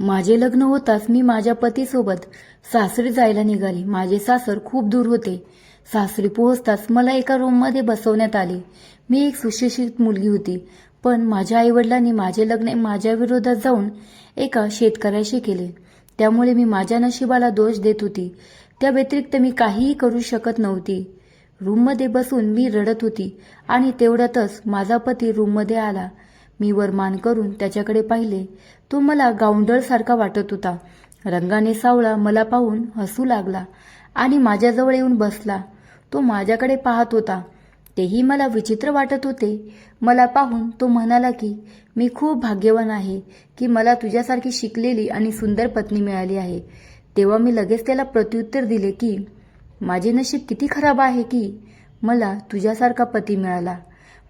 माझे लग्न होताच मी माझ्या पतीसोबत सासरी जायला निघाली. माझे सासर खूप दूर होते. सासरी पोहोचताच मला एका रूममध्ये बसवण्यात आले. मी एक सुशिक्षित मुलगी होती. पण माझ्या आईवडिलांनी माझे लग्न माझ्या विरोधात जाऊन एका शेतकऱ्याशी केले. त्यामुळे मी माझ्या नशिबाला दोष देत होती. त्या व्यतिरिक्त मी काहीही करू शकत नव्हती. रूममध्ये बसून मी रडत होती आणि तेवढ्यातच माझा पती रूममध्ये आला. मी वर मान करून त्याच्याकडे पाहिले. तो मला गावंडळसारखा वाटत होता. रंगाने सावळा मला पाहून हसू लागला आणि माझ्याजवळ येऊन बसला. तो माझ्याकडे पाहत होता. तेही मला विचित्र वाटत होते. मला पाहून तो म्हणाला की मी खूप भाग्यवान आहे की मला तुझ्यासारखी शिकलेली आणि सुंदर पत्नी मिळाली आहे. तेव्हा मी लगेच त्याला प्रत्युत्तर दिले की माझे नशीब किती खराब आहे की मला तुझ्यासारखा पती मिळाला.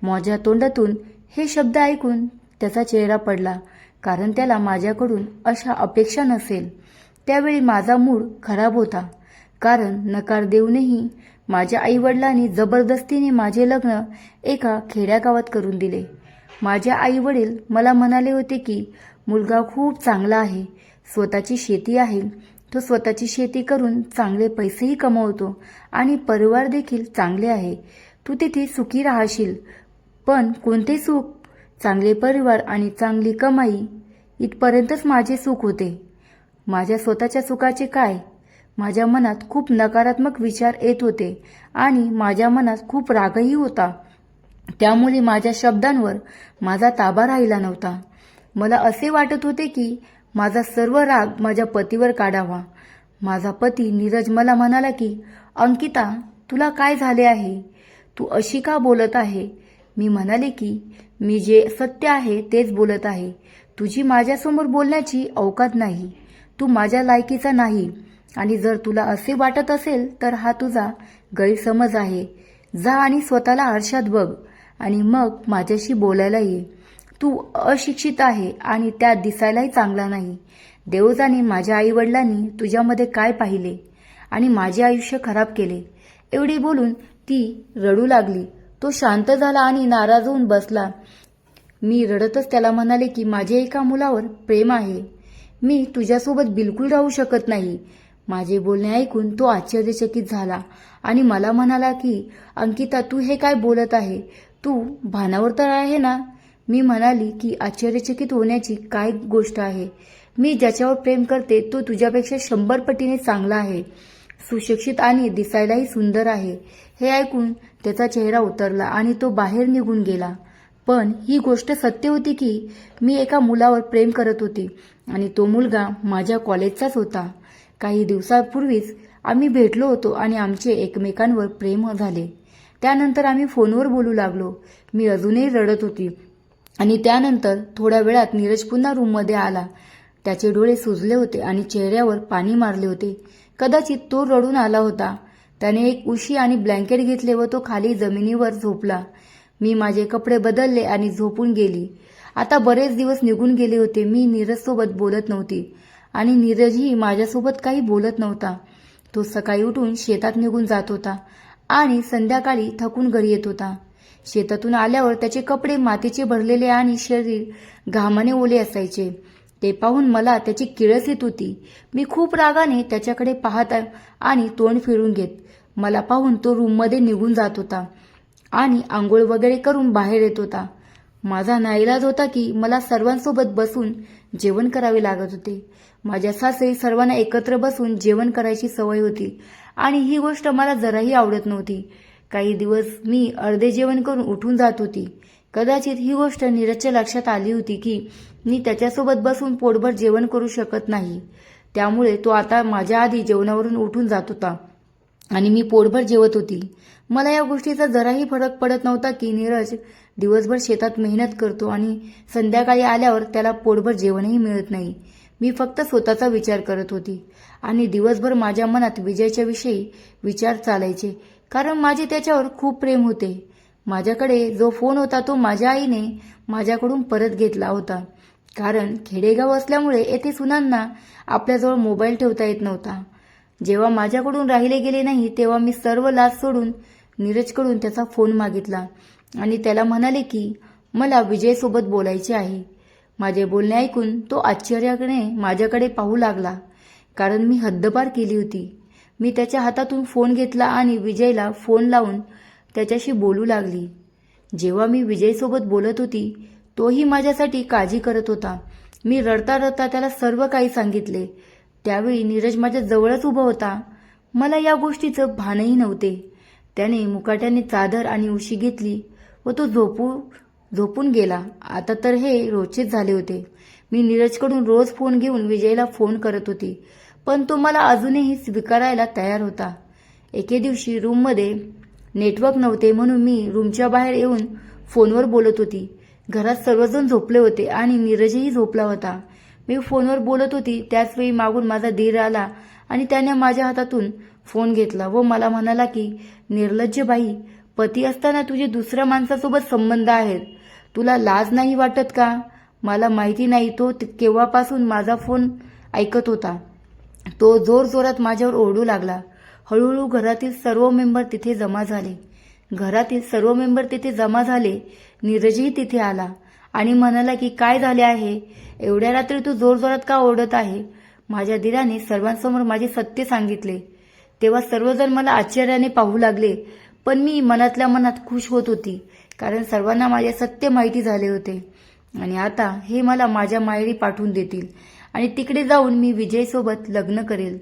माझ्या तोंडातून हे शब्द ऐकून त्याचा चेहरा पडला कारण त्याला माझ्याकडून अशा अपेक्षा नसेल. त्यावेळी माझा मूड खराब होता कारण नकार देऊनही माझ्या आईवडिलांनी जबरदस्तीने माझे लग्न एका खेड्यागावात करून दिले. माझ्या आईवडील मला म्हणाले होते की मुलगा खूप चांगला आहे स्वतःची शेती आहे. तो स्वतःची शेती करून चांगले पैसेही कमवतो आणि परिवार देखील चांगले आहे. तू तिथे सुखी राहशील. पण कोणते सुख? चांगले परिवार आणि चांगली कमाई इथपर्यंतच माझे सुख होते. माझ्या स्वतःच्या सुखाचे काय? माझ्या मनात खूप नकारात्मक विचार येत होते आणि माझ्या मनात खूप रागही होता. त्यामुळे माझ्या शब्दांवर माझा ताबा राहिला नव्हता. मला असे वाटत होते की माझा सर्व राग माझ्या पतीवर काढावा. माझा पती नीरज मला म्हणाला की अंकिता तुला काय झाले आहे? तू अशी का बोलत आहे? मी म्हणाले की मी जे सत्य आहे तेच बोलत आहे. तुझी माझ्यासमोर बोलण्याची अवकात नाही. तू माझ्या लायकीचा नाही. आणि जर तुला असे वाटत असेल तर हा तुझा गैरसमज आहे. जा आणि स्वतःला आरशात बघ. आणि मग माझ्याशी बोलायला ये. तू अशिक्षित आहे आणि त्यात दिसायलाही चांगला नाही. देवजाने माझ्या आईवडिलांनी तुझ्यामध्ये काय पाहिले? आणि माझे आयुष्य खराब केले. एवढी बोलून ती रडू लागली. तो शांत झाला आणि नाराज होऊन बसला. मी रडतच त्याला म्हणाले की माझे एका मुलावर प्रेम आहे. मी तुझ्यासोबत बिलकुल राहू शकत नाही. माझे बोलणे ऐकून तो आश्चर्यचकित झाला आणि मला म्हणाला की अंकिता तू हे काय बोलत आहे? तू भानावर तर आहे ना? मी म्हणाली की आश्चर्यचकित होण्याची काय गोष्ट आहे? मी ज्याच्यावर प्रेम करते तो तुझ्यापेक्षा शंभर पटीने चांगला आहे. सुशिक्षित आणि दिसायलाही सुंदर आहे. हे ऐकून त्याचा चेहरा उतरला आणि तो बाहेर निघून गेला. पण ही गोष्ट सत्य होती की मी एका मुलावर प्रेम करत होती आणि तो मुलगा माझ्या कॉलेजचाच होता. काही दिवसापूर्वीच आम्ही भेटलो होतो आणि आमचे एकमेकांवर प्रेम झाले. त्यानंतर आम्ही फोनवर बोलू लागलो. मी अजूनही रडत होती आणि त्यानंतर थोड्या वेळात नीरज पुन्हा रूममध्ये आला. त्याचे डोळे सुजले होते आणि चेहऱ्यावर पाणी मारले होते. कदाचित तो रडून आला होता. त्याने एक उशी आणि ब्लँकेट घेतले व तो खाली जमिनीवर झोपला. मी माझे कपडे बदलले आणि झोपून गेली. आता बरेच दिवस निघून गेले होते. मी नीरजसोबत बोलत नव्हती आणि नीरजही माझ्यासोबत काही बोलत नव्हता. तो सकाळी उठून शेतात निघून जात होता आणि संध्याकाळी थकून घरी येत होता. शेतातून आल्यावर त्याचे कपडे मातीचे भरलेले आणि शरीर घामाने ओले असायचे. ते पाहून मला त्याची किळस येत होती. मी खूप रागाने त्याच्याकडे पाहत आणि तोंड फिरून घेत. मला पाहून तो रूममध्ये निघून जात होता आणि आंघोळ वगैरे करून बाहेर येत होता. माझा नाईलाज होता की मला सर्वांसोबत बसून जेवण करावे लागत होते. माझ्या सासरी सर्वांना एकत्र बसून जेवण करायची सवय होती आणि ही गोष्ट मला जराही आवडत नव्हती. काही दिवस मी अर्धे जेवण करून उठून जात होती. कदाचित ही गोष्ट नीरजच्या लक्षात आली होती की मी त्याच्यासोबत बसून पोटभर जेवण करू शकत नाही. त्यामुळे तो आता माझ्या आधी जेवणावरून उठून जात होता आणि मी पोटभर जेवत होती. मला या गोष्टीचा जराही फरक पडत नव्हता की नीरज दिवसभर शेतात मेहनत करतो आणि संध्याकाळी आल्यावर त्याला पोटभर जेवणही मिळत नाही. मी फक्त स्वतःचा विचार करत होती आणि दिवसभर माझ्या मनात विजयच्या विषयी विचार चालायचे कारण माझे त्याच्यावर खूप प्रेम होते. माझ्याकडे जो फोन होता तो माझ्या आईने माझ्याकडून परत घेतला होता. कारण खेडेगाव असल्यामुळे येथे सुनांना आपल्याजवळ मोबाईल ठेवता येत नव्हता. जेव्हा माझ्याकडून राहिले गेले नाही तेव्हा मी सर्व लाज सोडून नीरजकडून त्याचा फोन मागितला आणि त्याला म्हणाले की मला विजयसोबत बोलायचे आहे. माझे बोलणे ऐकून तो आश्चर्याने माझ्याकडे पाहू लागला. कारण मी हद्दपार केली होती. मी त्याच्या हातातून फोन घेतला आणि विजयला फोन लावून त्याच्याशी बोलू लागली. जेव्हा मी विजयसोबत बोलत होती तोही माझ्यासाठी काळजी करत होता. मी रडता रडता त्याला सर्व काही सांगितले. त्यावेळी नीरज माझ्या जवळच उभा होता. मला या गोष्टीचं भानही नव्हते. त्याने मुकाट्याने चादर आणि उशी घेतली व तो झोपू झोपून गेला. आता तर हे रोजचेच झाले होते. मी नीरजकडून रोज फोन घेऊन विजयला फोन करत होती पण तो मला अजूनही स्वीकारायला तयार होता. एके दिवशी रूममध्ये नेटवर्क नव्हते म्हणून मी रूमच्या बाहेर येऊन फोनवर बोलत होती. घरात सर्वजण झोपले होते आणि नीरजही झोपला होता. मी फोनवर बोलत होती त्याचवेळी मागून माझा धीर आला आणि त्याने माझ्या हातातून फोन घेतला व मला म्हणाला की निर्लज्ज बाई पती असताना तुझे दुसऱ्या माणसासोबत संबंध आहेत. तुला लाज नाही वाटत का? मला माहिती नाही तो केव्हापासून माझा फोन ऐकत होता. तो जोर जोरात माझ्यावर ओरडू लागला. हळूहळू घरातील सर्व मेंबर तिथे जमा झाले. घरातील सर्व मेंबर तिथे जमा झाले. नीरजही तिथे आला आणि म्हणाला की काय झाले आहे? एवढ्या रात्री तू जोरजोरात का ओरडत आहे? माझ्या दिराने सर्वांसमोर माझे सत्य सांगितले. तेव्हा सर्वजण मला आश्चर्याने पाहू लागले. पण मी मनातल्या मनात खुश होत होती कारण सर्वांना माझे सत्य माहिती झाले होते. आणि आता हे मला माझ्या माहेरी पाठवून देतील आणि तिकडे जाऊन मी विजयसोबत लग्न करेल.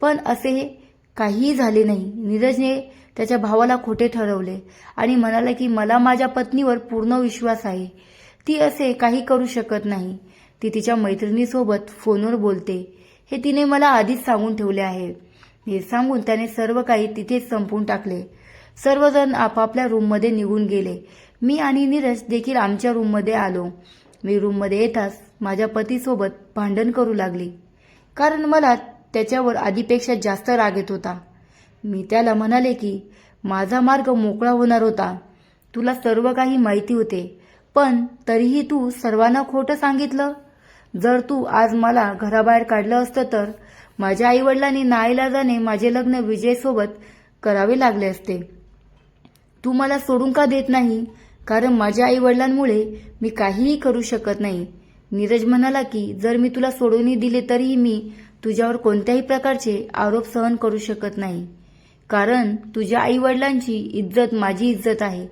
पण असे हे काहीही झाले नाही. नीरजने त्याच्या भावाला खोटे ठरवले आणि म्हणाला की मला माझ्या पत्नीवर पूर्ण विश्वास आहे. ती असे काही करू शकत नाही ती तिच्या मैत्रिणीसोबत फोनवर बोलते. हे तिने मला आधीच सांगून ठेवले आहे. हे सांगून त्याने सर्व काही तिथेच संपून टाकले. सर्वजण आपापल्या रूममध्ये निघून गेले. मी आणि नीरज देखील आमच्या रूममध्ये आलो. मी रूममध्ये येताच माझ्या पतीसोबत भांडण करू लागली. कारण मला त्याच्यावर आधीपेक्षा जास्त राग येत होता. मी त्याला म्हणाले की माझा मार्ग मोकळा होणार होता. तुला सर्व काही माहिती होते. पण तरीही तू सर्वांना खोटं सांगितलं? जर तू आज मला घराबाहेर काढलं असतं तर माझ्या आईवडिलांनी नाईलाजाने माझे लग्न विजयसोबत करावे लागले असते. तू मला सोडून का देत नाही? कारण माझ्या आईवडिलांमुळे मी काहीही करू शकत नाही. नीरज म्हणाला की जर मी तुला सोडूनही दिले तरीही मी तुझ्यावर कोणत्याही प्रकारचे आरोप सहन करू शकत नाही. कारण तुझ्या आई वडिलांची इज्जत माझी इज्जत आहे.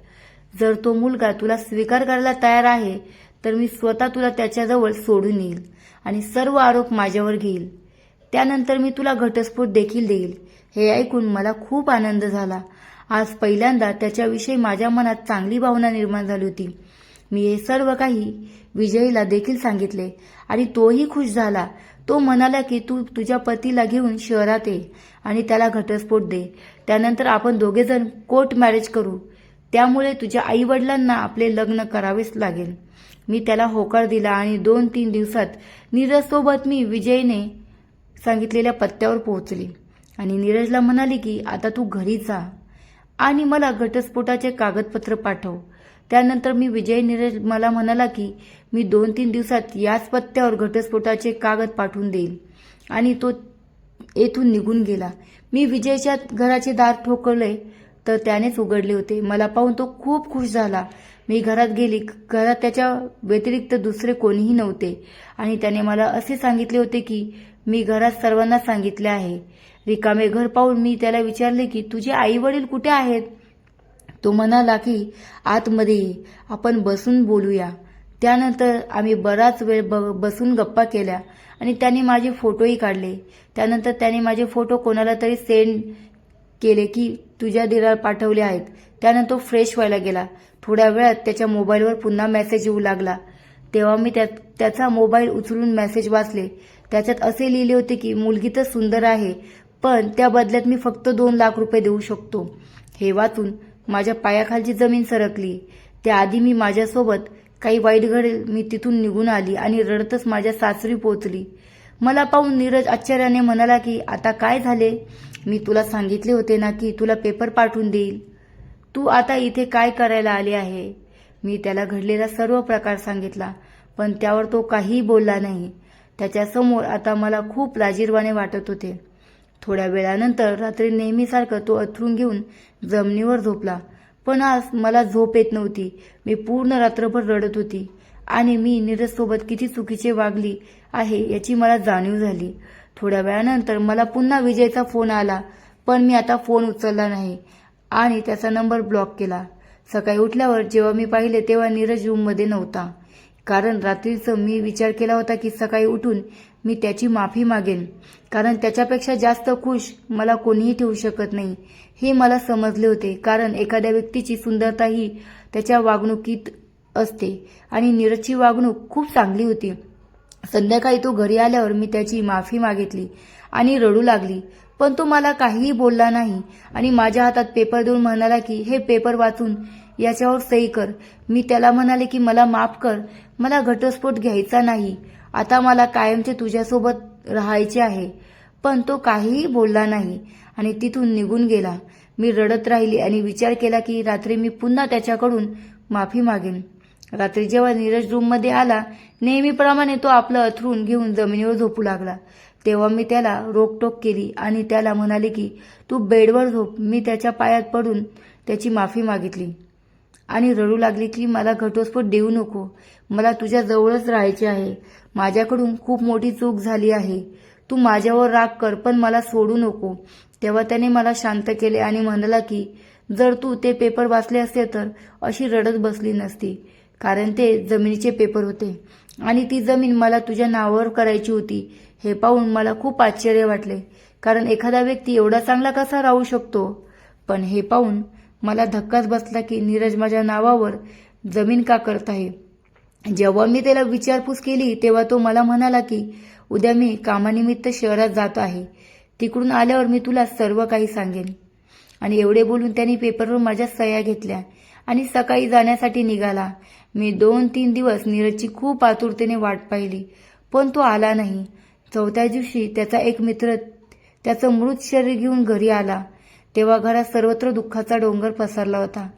जर तो मुलगा तुला स्वीकार करायला तयार आहे तर मी स्वतः तुला त्याच्याजवळ सोडून येईल आणि सर्व आरोप माझ्यावर घेईल. त्यानंतर मी तुला घटस्फोट देखील देईल. हे ऐकून मला खूप आनंद झाला. आज पहिल्यांदा त्याच्याविषयी माझ्या मनात चांगली भावना निर्माण झाली होती. मी हे सर्व काही विजयीला देखील सांगितले आणि तोही खुश झाला तो म्हणाला की तू तुझ्या पतीला घेऊन शहरात ये आणि त्याला घटस्फोट दे. त्यानंतर आपण दोघेजण कोर्ट मॅरेज करू. त्यामुळे तुझ्या आई वडिलांना आपले लग्न करावेच लागेल. मी त्याला होकार दिला आणि दोन तीन दिवसात नीरजसोबत मी विजयने सांगितलेल्या पत्त्यावर पोहोचली. आणि नीरजला म्हणाली की आता तू घरी जा आणि मला घटस्फोटाचे कागदपत्र पाठव. त्यानंतर मी विजय नीरज मला म्हणाला की मी दोन तीन दिवसात याच पत्त्यावर घटस्फोटाचे कागद पाठवून देईल आणि तो येथून निघून गेला. मी विजयच्या घराचे दार ठोकवले तर त्यानेच उघडले होते. मला पाहून तो खूप खुश झाला. मी घरात गेली. घरात त्याच्या व्यतिरिक्त दुसरे कोणीही नव्हते. आणि त्याने मला असे सांगितले होते की मी घरात सर्वांना सांगितले आहे. रिकामे घर पाहून मी त्याला विचारले की तुझे आई वडील कुठे आहेत? तो म्हणाला की आतमध्ये आपण बसून बोलूया. त्यानंतर आम्ही बराच वेळ ब बसून गप्पा केल्या आणि त्याने माझे फोटोही काढले. त्यानंतर त्याने माझे फोटो कोणाला तरी सेंड केले की तुझ्या दिराला पाठवले आहेत. त्यानंतर तो फ्रेश व्हायला गेला. थोड्या वेळात त्याच्या मोबाईलवर पुन्हा मेसेज येऊ लागला. तेव्हा मी त्या त्याचा मोबाईल उचलून मेसेज वाचले. त्याच्यात असे लिहिले होते की मुलगी तर सुंदर आहे पण त्या बदल्यात मी फक्त दोन लाख रुपये देऊ शकतो. हे वाचून माझ्या पायाखालची जमीन सरकली. त्याआधी मी माझ्यासोबत काही वाईट घडेल मी तिथून निघून आली आणि रडतच माझ्या सासरी पोहोचली. मला पाहून नीरज आश्चर्याने म्हणाला की आता काय झाले? मी तुला सांगितले होते ना की तुला पेपर पाठवून देईल. तू आता इथे काय करायला आले आहे? मी त्याला घडलेला सर्व प्रकार सांगितला पण त्यावर तो काहीही बोलला नाही. त्याच्यासमोर आता मला खूप लाजीरवाने वाटत होते. थोड्या वेळानंतर रात्री नेहमीसारखं तो अथरून घेऊन जमिनीवर झोपला. पण आज मला झोप येत नव्हती. मी पूर्ण रात्रभर रडत होती. आणि मी नीरजसोबत किती चुकीचे वागली आहे याची मला जाणीव झाली. थोड्या वेळानंतर मला पुन्हा विजयचा फोन आला पण मी आता फोन उचलला नाही आणि त्याचा नंबर ब्लॉक केला. सकाळी उठल्यावर जेव्हा मी पाहिले तेव्हा नीरज रूममध्ये नव्हता. कारण रात्रीचं मी विचार केला होता की सकाळी उठून मी त्याची माफी मागेन. कारण त्याच्यापेक्षा जास्त खुश मला कोणीही ठेवू शकत नाही. हे मला समजले होते. कारण एखाद्या व्यक्तीची सुंदरता ही त्याच्या वागणुकीत असते. आणि नीरजची वागणूक खूप चांगली होती. संध्याकाळी तो घरी आल्यावर मी त्याची माफी मागितली आणि रडू लागली. पण तो मला काहीही बोलला नाही. आणि माझ्या हातात पेपर देऊन म्हणाला की हे पेपर वाचून याच्यावर सही कर. मी त्याला म्हणाले की मला माफ कर. मला घटस्फोट घ्यायचा नाही. आता मला कायमचे तुझ्यासोबत राहायचे आहे. पण तो काहीही बोलला नाही आणि तिथून निघून गेला. मी रडत राहिली आणि विचार केला की रात्री मी पुन्हा त्याच्याकडून माफी मागेन. रात्री जेव्हा नीरज रूममध्ये आला नेहमीप्रमाणे तो आपलं अथरून घेऊन जमिनीवर झोपू लागला. तेव्हा मी त्याला रोकटोक केली आणि त्याला म्हणाले की तू बेडवर झोप. मी त्याच्या पायात पडून त्याची माफी मागितली. आणि रडू लागली की मला घटस्फोट देऊ नको. मला तुझ्या जवळच राहायचे आहे. माझ्याकडून खूप मोठी चूक झाली आहे. तू माझ्यावर राग कर पण मला सोडू नको. तेव्हा त्याने मला शांत केले आणि म्हणाला की जर तू ते पेपर वाचले असते तर अशी रडत बसली नसती कारण ते जमिनीचे पेपर होते. आणि ती जमीन मला तुझ्या नावावर करायची होती. हे पाहून मला खूप आश्चर्य वाटले कारण एखादा व्यक्ती एवढा चांगला कसा राहू शकतो? पण हे पाहून मला धक्काच बसला की नीरज माझ्या नावावर जमीन का करत आहे. जेव्हा मी त्याला विचारपूस केली तेव्हा तो मला म्हणाला की उद्या मी कामानिमित्त शहरात जात आहे. तिकडून आल्यावर मी तुला सर्व काही सांगेन. आणि एवढे बोलून त्यांनी पेपरवर माझ्या सह्या घेतल्या आणि सकाळी जाण्यासाठी निघाला. मी दोन तीन दिवस नीरजची खूप आतुरतेने वाट पाहिली पण तो आला नाही. चौथ्या दिवशी त्याचा एक मित्र त्याचं मृत शरीर घेऊन घरी आला. तेव्हा घरात सर्वत्र दुःखाचा डोंगर पसरला होता.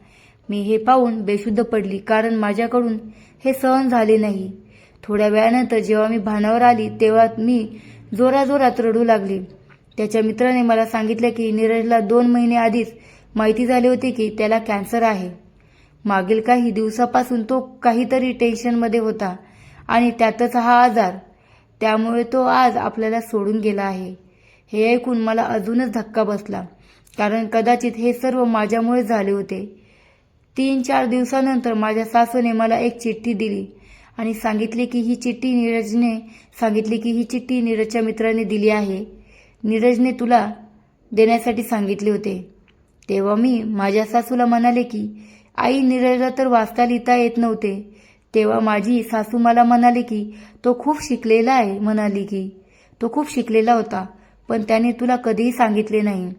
मी हे पाहून बेशुद्ध पडली कारण माझ्याकडून हे सहन झाले नाही. थोड्या वेळानंतर जेव्हा मी भानावर आली तेव्हा मी जोराजोरात रडू लागली. त्याच्या मित्राने मला सांगितले की नीरजला दोन महिने आधीच माहिती झाली होती की त्याला कॅन्सर आहे. मागील काही दिवसापासून तो काहीतरी टेन्शनमध्ये होता आणि त्यातच हा आजार. त्यामुळे तो आज आपल्याला सोडून गेला आहे. हे ऐकून मला अजूनच धक्का बसला. कारण कदाचित हे सर्व माझ्यामुळे झाले होते. तीन चार दिवसानंतर माझ्या सासूने मला एक चिठ्ठी दिली आणि सांगितले की ही चिठ्ठी नीरजने सांगितली की ही चिठ्ठी नीरजच्या मित्राने दिली आहे. नीरजने तुला देण्यासाठी सांगितले होते. तेव्हा मी माझ्या सासूला म्हणाले की आई नीरजला तर वाचता लिहिता येत नव्हते. तेव्हा माझी सासू मला म्हणाले की तो खूप शिकलेला आहे म्हणाली की तो खूप शिकलेला होता पण त्याने तुला कधीही सांगितले नाही.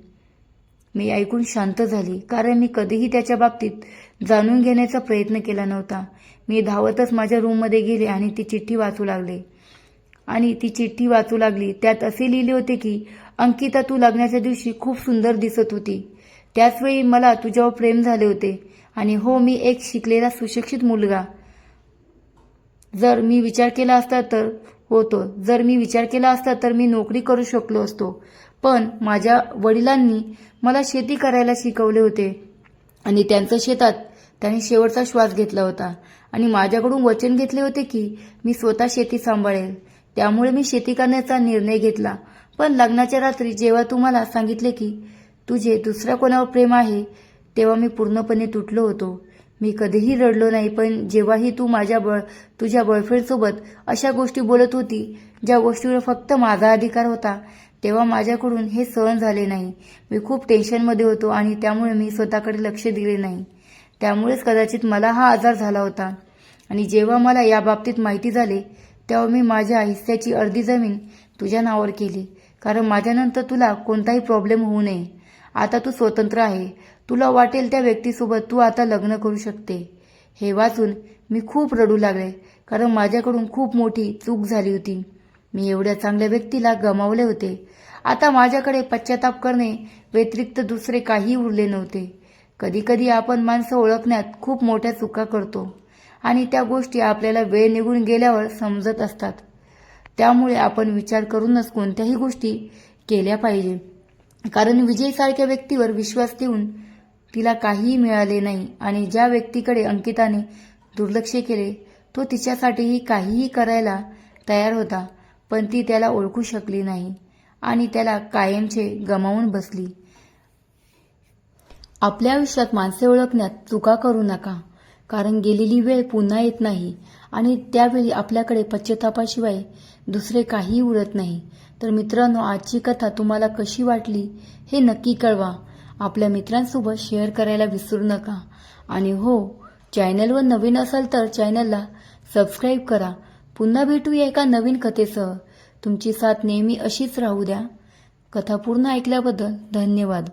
मी ऐकून शांत झाली कारण मी कधीही त्याच्या बाबतीत जाणून घेण्याचा प्रयत्न केला नव्हता. मी धावतच माझ्या रूममध्ये गेले आणि ती चिठ्ठी वाचू लागले. आणि ती चिठ्ठी वाचू लागली. त्यात असे लिहिले होते की अंकिता तू लग्नाच्या दिवशी खूप सुंदर दिसत होती. त्याचवेळी मला तुझ्यावर प्रेम झाले होते. आणि हो मी एक शिकलेला सुशिक्षित मुलगा. जर मी विचार केला असता तर होतो. जर मी विचार केला असता तर मी नोकरी करू शकलो असतो. पण माझ्या वडिलांनी मला शेती करायला शिकवले होते. आणि त्यांचं शेतात त्यांनी शेवटचा श्वास घेतला होता. आणि माझ्याकडून वचन घेतले होते की मी स्वतः शेती सांभाळेल. त्यामुळे मी शेती करण्याचा निर्णय घेतला. पण लग्नाच्या रात्री जेव्हा तुम्हाला सांगितले की तुझे दुसऱ्या कोणावर प्रेम आहे तेव्हा मी पूर्णपणे तुटलो होतो. मी कधीही रडलो नाही पण जेव्हाही तू माझ्या बळ तुझ्या बॉयफ्रेंडसोबत अशा गोष्टी बोलत होती ज्या गोष्टीवर फक्त माझा अधिकार होता तेव्हा माझ्याकडून हे सहन झाले नाही. मी खूप टेन्शनमध्ये होतो आणि त्यामुळे मी स्वतःकडे लक्ष दिले नाही. त्यामुळेच कदाचित मला हा आजार झाला होता. आणि जेव्हा मला या बाबतीत माहिती झाली तेव्हा मी माझ्या हिस्स्याची अर्धी जमीन तुझ्या नावावर केली. कारण माझ्यानंतर तुला कोणताही प्रॉब्लेम होऊ नये. आता तू स्वतंत्र आहे. तुला वाटेल त्या व्यक्तीसोबत तू आता लग्न करू शकते. हे वाचून मी खूप रडू लागले कारण माझ्याकडून खूप मोठी चूक झाली होती. मी एवढ्या चांगल्या व्यक्तीला गमावले होते. आता माझ्याकडे पश्चाताप करणे व्यतिरिक्त दुसरे काही उरले नव्हते. कधीकधी आपण माणसं ओळखण्यात खूप मोठ्या चुका करतो आणि त्या गोष्टी आपल्याला वेळ निघून गेल्यावर समजत असतात. त्यामुळे आपण विचार करूनच कोणत्याही गोष्टी केल्या पाहिजे. कारण विजयसारख्या व्यक्तीवर विश्वास ठेवून तिला काहीही मिळाले नाही आणि ज्या व्यक्तीकडे अंकिताने दुर्लक्ष केले तो तिच्यासाठीही काहीही करायला तयार होता. पण ती त्याला ओळखू शकली नाही आणि त्याला कायमचे गमावून बसली. आपल्या आयुष्यात माणसे ओळखण्यात चुका करू नका कारण गेलेली वेळ पुन्हा येत नाही आणि त्यावेळी आपल्याकडे पश्चातापाशिवाय दुसरे काहीही उरत नाही. तर मित्रांनो आजची कथा तुम्हाला कशी वाटली हे नक्की कळवा. आपल्या मित्रांसोबत शेअर करायला विसरू नका. आणि हो चॅनलवर नवीन असाल तर चॅनलला सबस्क्राईब करा. पुन्हा भेटूया एका नवीन कथेसह. तुमची साथ नेहमी अशीच राहू द्या. कथा पूर्ण ऐकल्याबद्दल धन्यवाद.